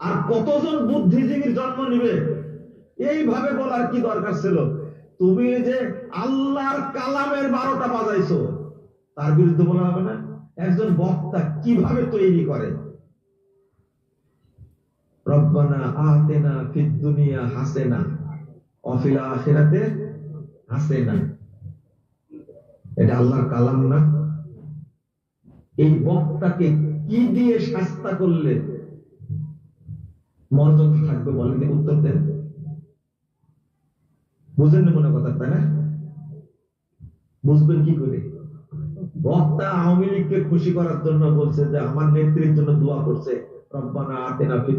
আর কতজন বুদ্ধিজীবীর জন্ম নিবে? এইভাবে বলার কি দরকার ছিল? তুমি যে আল্লাহর কালামের বারোটা বাজাইছো, তার বিরুদ্ধে বলা হবে না। একজন বক্তা কীভাবে তৈরি করে? রব্বানা আতেনা অফিল এটা আল্লাহর কালাম না। এই বক্তাকে কি দিয়ে শাস্তা করলে মর্যাদা থাকবে বলেন উত্তর দেন। বুঝেন না মনে কথা, তাই না? বুঝবেন কি করে? বক্তা আওয়ামী লীগকে খুশি করার জন্য বলছে যে, আমার নেত্রীর জন্য দোয়া করছে, রব্বানা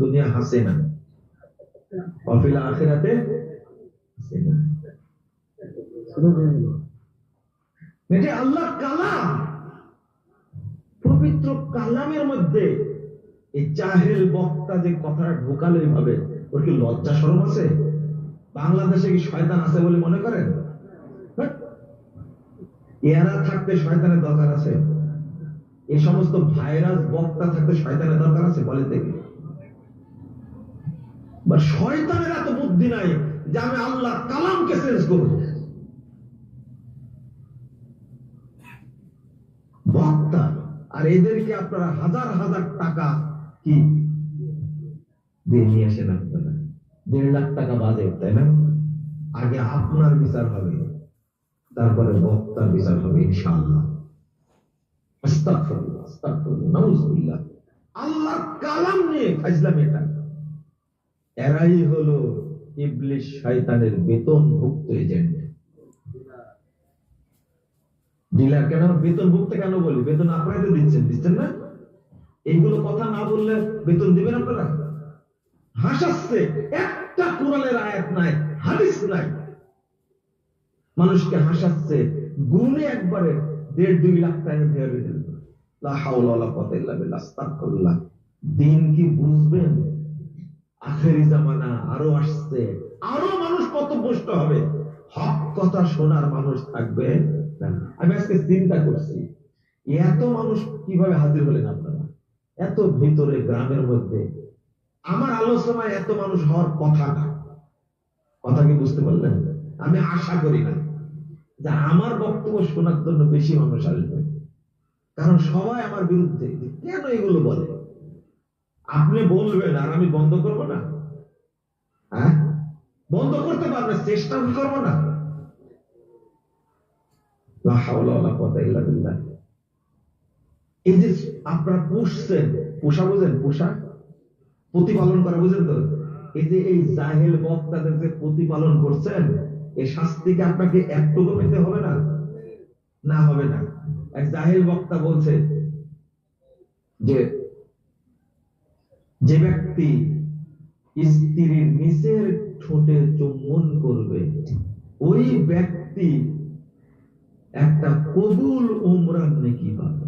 দুনিয়া অফিল আখিরাতে আল্লাহ কালাম। পবিত্র কালামের মধ্যে এই জাহেল বক্তা যে কথাটা ঢোকালো এইভাবে ওর কি লজ্জা সরম আছে? বাংলাদেশে কি শয়তান আছে বলে মনে করেন? হ্যাঁ? এরা থাকতে শয়তানের দরকার আছে। এই সমস্ত ভাইরাস বক্তা থাকতে শয়তানের দরকার আছে বলে দেখি। বা শয়তানের এত বুদ্ধি নাই যে আমি আল্লাহ কালামকে চেঞ্জ করব। বক্তা, আর এদেরকে আপনারা হাজার হাজার টাকা কি? দিয়ে নিয়ে আসেন আপনারা দেড় লাখ টাকা বাজে তাই না? আগে আপনার বিচার হবে তারপরে বক্তার বিচার হবে ইনশাআল্লাহ। আস্তাগফিরুল্লাহ, আস্তাগফিরুল্লাহ, নাউজুবিল্লাহ। আল্লাহর কালাম নিয়ে ফাজলাম এটা। এরাই হলো ইবলিশ শয়তানের বেতনভুক্ত এজেন্ট। ডিলার কেন? বেতন ভুগতে কেন বলি? বেতন আপনারাই তো দিচ্ছেন দিচ্ছেন না? এইগুলো কথা না বললে বেতন দিবেন আপনারা? হাসাচ্ছে, একটা কোরআনের আয়াত নাই, হাদিস নাই। মানুষকে হাসাচ্ছে গুনে একবারে দেড় দুই লাখ টাকা দিয়ে দিল দিন কি বুঝবেন? আখেরি জামানা আরও আসছে, আরও মানুষ কত পুষ্ট হবে। হক কথা শোনার মানুষ থাকবে আমি আজকে চিন্তা করছি, এত মানুষ কীভাবে হাজির হলেন আপনারা? এত ভিতরে গ্রামের মধ্যে। আমার আলোচনায় এত মানুষ হওয়ার কথা না। কথা কি বুঝতে পারলেন? আমি আশা করি না যে আমার বক্তব্য শোনার জন্য বেশি মানুষ আসবে। কারণ সবাই আমার বিরুদ্ধে কেন এগুলো বলে? আপনি বলবেন আর আমি বন্ধ করব না? হ্যাঁ? বন্ধ করতে পারবে চেষ্টা করব না? কুওয়াতা ইল্লা। এই যে আপনারা পুষছেন, পোষা বোঝেন, পোষা? প্রতিপালন করা বুঝেন তো? এই যে এই জাহেল বক্তাদের যে প্রতিপালন করছেন, এই শাস্তিকে আপনাকে একটুকু পেতে হবে না? না হবে না। এক জাহেল বক্তা বলছে যে যে ব্যক্তি স্ত্রীর নিচের ঠোঁটে চুম্বন করবে, ওই ব্যক্তি একটা কবুল উমরান নাকি পাবে।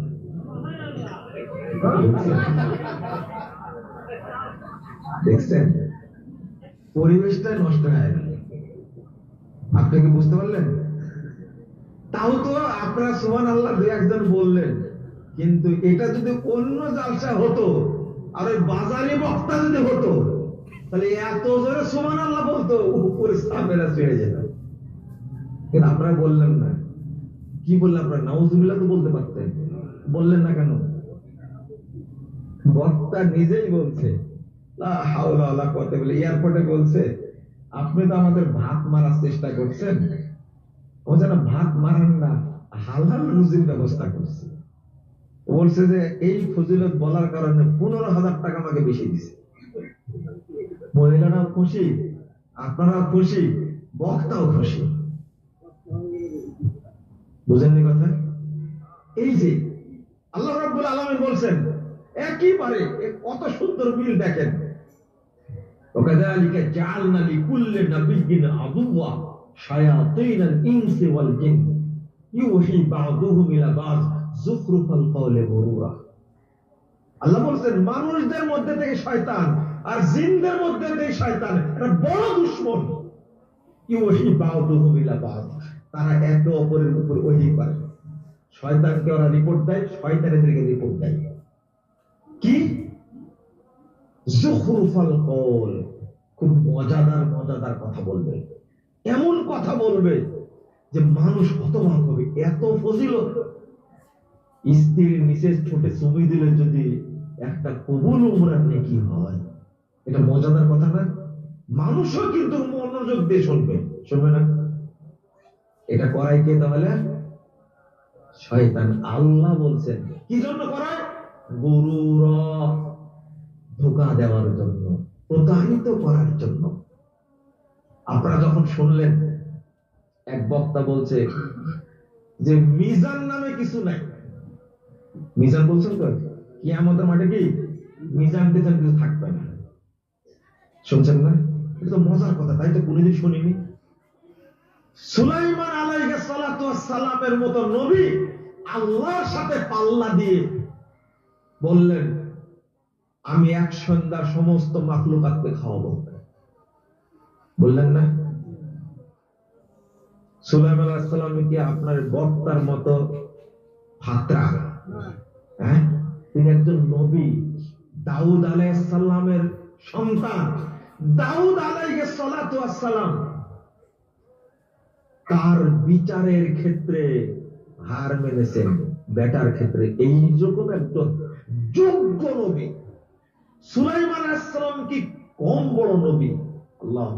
দেখছেন? নষ্ট হয়ে গেল। বুঝতে পারলেন? তাও তো আপনারা সুমান আল্লাহ দু একজন বললেন। কিন্তু এটা যদি অন্য জালসা হতো, আর ওই বাজারে বক্তা যদি হতো, তাহলে এত জোরে সুমান আল্লাহ বলতো, উপরে সামেরা ছেড়ে যেত। কিন্তু আপনারা বললেন না। কি বললেন আপনারা? নাউজুবিল্লাহ তো বলতে পারতেন। বললেন না কেন? বক্তা নিজেই বলছে। বলে এয়ারপোর্টে বলছে, আপনি তো আমাদের ভাত মারার চেষ্টা করছেন। ও যেন ভাত মারান না, হালাল রুজির ব্যবস্থা করছে। বলছে যে, এই ফজিলত বলার কারণে পনেরো হাজার টাকা আমাকে বেশি দিছে। মহিলারাও খুশি, আপনারাও খুশি, বক্তাও খুশি। বুঝেননি কথা? এই যে, আল্লাহ রাব্বুল আলামিন বলছেন একইবারে এ কত সুন্দর মিল দেখেন وكذلك جعلنا لكل نبي عدوا شياطين الانس والجن يوحي بعضهم الى بعض زخرف القول غرورا আল্লাহ বলছেন মানুষদের মধ্যে থেকে শয়তান আর জিনদের মধ্যে থেকে শয়তান এটা বড় দুশ্মন ইউহি বাউদুহুম ইলা বাউদ তারা একে অপরের উপর ওহি করে শয়তানকে ওরা রিপোর্ট দেয় শয়তান এদেরকে রিপোর্ট দেয় কি? জুখরুফাল কওল, খুব মজাদার মজাদার কথা বলবে। এমন কথা বলবে যে মানুষ হতবাক হবে, এত ফজিলত। স্ত্রীর নিচের ঠোঁটে ছবি দিলে যদি একটা কবুল উমরার নেকি হয়, এটা মজাদার কথা না? মানুষও কিন্তু মনোযোগ দিয়ে শুনবে। শুনবে না? এটা করাই কে তাহলে? শয়তান। আল্লাহ বলছেন। কি জন্য করায়? গরুর ধোকা দেওয়ার জন্য, প্রতারিত করার জন্য। আপনারা যখন শুনলেন, এক বক্তা বলছে যে, মিজান নামে কিছু নাই। মিজান বলছেন তো কি আমাদের মাঠে কি মিজান টিজান কিছু থাকবে না। শুনছেন না? এটা তো মজার কথা, তাই তো কোনোদিন শুনিনি। সুলাইমান আলাইহিস সালাতু ওয়াস সালামের মতো নবী আল্লাহর সাথে পাল্লা দিয়ে বললেন, আমি এক সন্ধ্যার সমস্ত মাকলুকাতকে খাওয়াবো। বললেন না? সুলাইম আলাইসালাম কি আপনার বক্তার মতো ফাত্রা হ্যাঁ? তিনি একজন নবী। দাউদ আলাইসাল্লামের সন্তান। দাউদ আলাইহিস সালাতু ওয়াস সালাম। তার বিচারের ক্ষেত্রে হার মেনেছেন বেটার ক্ষেত্রে। এই রকম একজন যোগ্য নবী। সুলাইমান আসসালাম কি কম বড় নবী? আল্লাহ।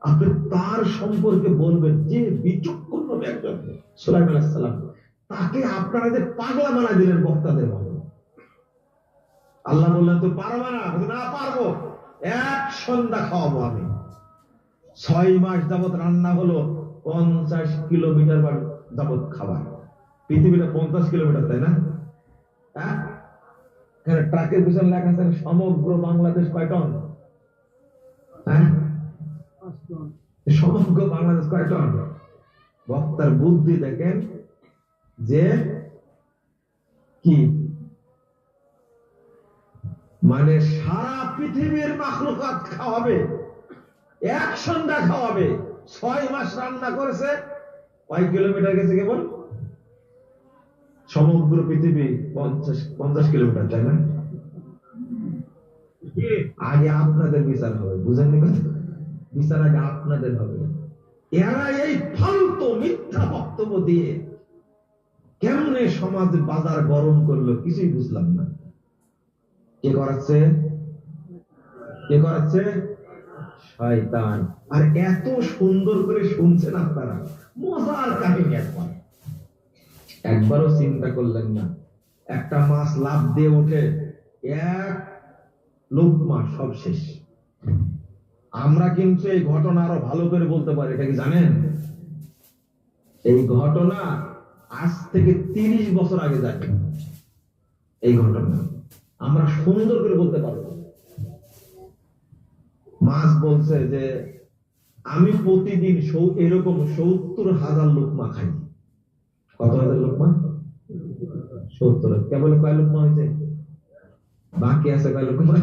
আপনি তার সম্পর্কে বলবেন যে বিচক্ষণ নবী একজন সুলাইমান আসসালাম তাকে আপনারা যে পাগলা বানা দিলেন বক্তাদের মতো আল্লাহ বললেন তো পারবা না? না, পারব। এক সন্ধ্যা খাওয়াবো আমি। ছয় মাস যাবত রান্না হলো, পঞ্চাশ কিলোমিটার বার যাবত খাবার। পৃথিবীটা পঞ্চাশ কিলোমিটার, তাই না? হ্যাঁ এখানে ট্রাকের পিছনে লেখা আছে সমগ্র বাংলাদেশ কয় টন? হ্যাঁ? সমগ্র বাংলাদেশ কয় টন? বক্তার বুদ্ধি দেখেন যে কি? মানে সারা পৃথিবীর মাখলুকাত খাওয়াবে এক সন্ধ্যা খাওয়াবে ছয় মাস রান্না করেছে কয় কিলোমিটার গেছে কেবল? সমগ্র পৃথিবী পঞ্চাশ পঞ্চাশ কিলোমিটার, তাই না? আগে আপনাদের বিচার হবে বুঝেন? বিচার আগে আপনাদের হবে। এরা এই ফালতু মিথ্যা বক্তব্য দিয়ে কেমনে সমাজ বাজার গরম করল কিছুই বুঝলাম না। কে করাচ্ছে? কে করাচ্ছে? শয়তান। আর এত সুন্দর করে শুনছেন আপনারা, মজার কাহিনী একবার। একবারও চিন্তা করলেন না। একটা মাছ লাভ দিয়ে ওঠে এক লোকমা সব শেষ। আমরা কিন্তু এই ঘটনা আরও ভালো করে বলতে পারি, এটা কি জানেন? এই ঘটনা আজ থেকে তিরিশ বছর আগে যায়। এই ঘটনা আমরা সুন্দর করে বলতে পারব। মাছ বলছে যে, আমি প্রতিদিন এরকম সত্তর হাজার লোকমা খাই। কত হাজার লোকমা? সত্তর। কেবল কয় লোকমা হয়েছে বাকি আছে কয় লোকমা?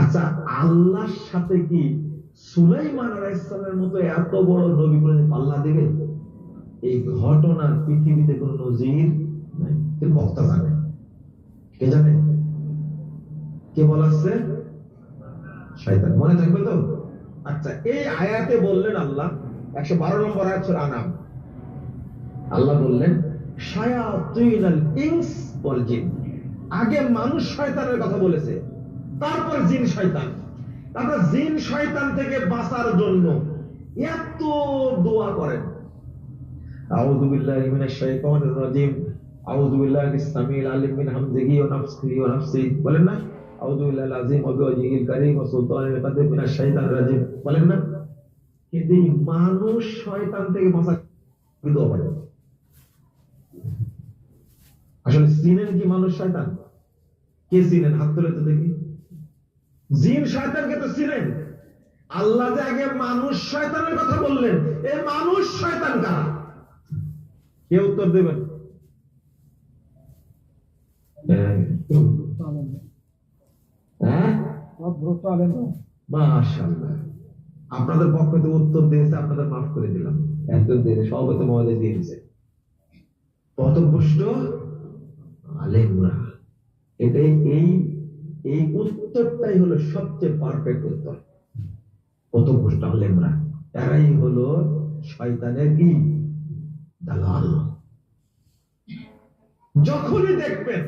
আচ্ছা আল্লাহর সাথে কি সুলাইমান আলাইহিসসালামের মতো এত বড় নবী করে পাল্লা দেবে? এই ঘটনার পৃথিবীতে কোন নজির নাই। বক্তা জানে? কে জানে? কে বলাচ্ছে শয়তান। মনে থাকবে তো? আচ্ছা এই আয়াতে বললেন আল্লাহ, একশো বারো নম্বর আয়াত আনাম। আল্লাহ বললেন আগে মানুষ শয়তানের কথা বলেছে, তারপর জিন শয়তান। তারপর জিন শয়তান থেকে বাঁচার জন্য এত দোয়া করেন। বলেন না বলেন না কিন্তু মানুষ শয়তান থেকে বাঁচা দোয়া পড়ে আসলে চিনেন কি মানুষ শয়তান? কে চিনেন? হাত তুলে তো দেখি। জিন শয়তানকে তো চিনেন। আল্লাহ যে আগে মানুষ শয়তানের কথা বললেন এই মানুষ শয়তান কারা? কে উত্তর দেবেন? আপনাদের পক্ষ থেকে উত্তর দিয়েছে আপনাদের মাফ করে দিলাম। একজন দিয়ে সভাপতি মহোদয় দিয়ে দিয়েছে। পথভ্রষ্ট আলেমরা। এটাই এই এই উত্তরটাই হলো সবচেয়ে পারফেক্ট উত্তর। পথভ্রষ্ট আলেমরা। এরাই হলো শয়তানের কি? দালাল। যখনই দেখবেন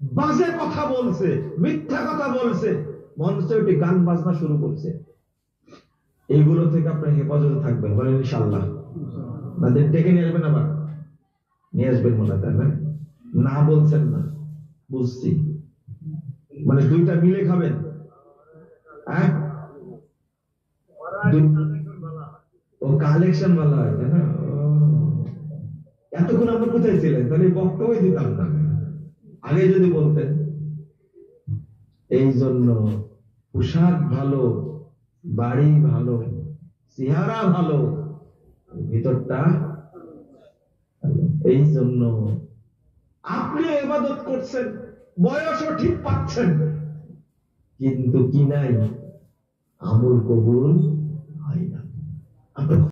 বাজে কথা বলছে, মিথ্যা কথা বলছে মঞ্চে উঠে গান বাজনা শুরু করছে। এইগুলো থেকে আপনার হেফাজতে থাকবেন, বলেন ইনশাল্লাহ তাদের ডেকে নিয়ে আসবেন আবার। নিয়ে আসবেন মনে হয় তাই না? না বলছেন না। বুঝছি। মানে দুইটা মিলে খাবেন? হ্যাঁ? ও কালেকশন ভালো হয় না? এতক্ষণ আমরা কোথায় ছিলেন? তাহলে বক্তব্য দিতাম না। আগে যদি বলতেন। এই জন্য পোশাক ভালো, বাড়ি ভালো, চেহারা ভালো, ভিতরটা এই জন্য আপনি এবাদত করছেন বয়সও ঠিক পাচ্ছেন। কিন্তু কি নাই? আমল কবুল হয় না।